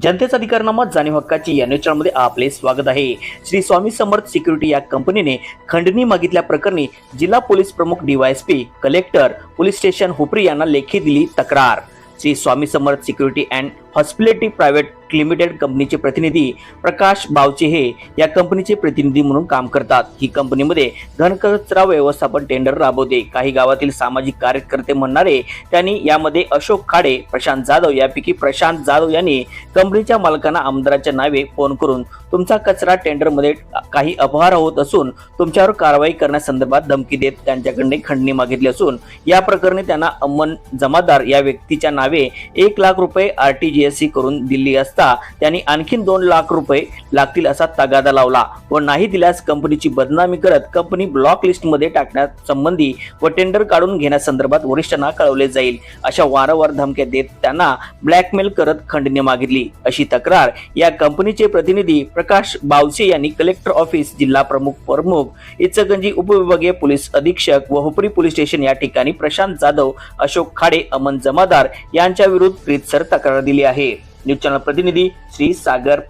जनतेचा अधिकारनामा जाणीव हक्काची या न्यूजमध्ये आपले स्वागत आहे. श्री स्वामी समर्थ सिक्युरिटी या कंपनीने खंडणी मागितल्या प्रकरणी जिल्हा पोलीस प्रमुख DYSP collector police station Hupari यांना लेखी दिली तक्रार. Shri Swami Samarth security and hospitality private limited कंपनीचे प्रतिनिधी प्रकाश बावचे हे या कंपनीचे प्रतिनिधी म्हणून काम करतात. ही कंपनीमध्ये घनकचरा व्यवस्थापन टेंडर राबवते. काही गावातील सामाजिक कार्यकर्ते म्हणणारे त्यांनी यामध्ये अशोक खाडे प्रशांत जाधव यापैकी प्रशांत जाधव यांनी कंपनीच्या मालकांना आमदाराच्या नावे फोन करून तुमचा कचरा टेंडरमध्ये काही अपहार होत असून तुमच्यावर कारवाई करण्यासंदर्भात धमकी देत त्यांच्याकडे खंडणी मागितली असून या प्रकरणी त्यांना अमन जमादार या व्यक्तीच्या नावे एक लाख रुपये R T G S C करून दिली असता त्यांनी आणखीन दोन लाख रुपये लागतील असा तगादा लावला व नाही दिल्यास कंपनीची बदनामी करत कंपनी ब्लॉक लिस्टमध्ये टाकण्यासंबंधी व टेंडर काढून घेण्यासंदर्भात वरिष्ठांना कळवले जाईल अशा वारंवार धमक्या देत त्यांना ब्लॅकमेल करत खंडणी मागितली. अशी तक्रार या कंपनीचे प्रतिनिधी प्रकाश बावसे यांनी कलेक्टर ऑफिस जिल्हा प्रमुख प्रमुख इचगंजी उपविभागीय पोलीस अधीक्षक व हुपरी पोलीस स्टेशन या ठिकाणी प्रशांत जाधव अशोक खाडे अमन जमादार यांच्या विरुद्ध प्रीतसर तक्रार दिली आहे. न्यूज चॅनल प्रतिनिधी श्री सागर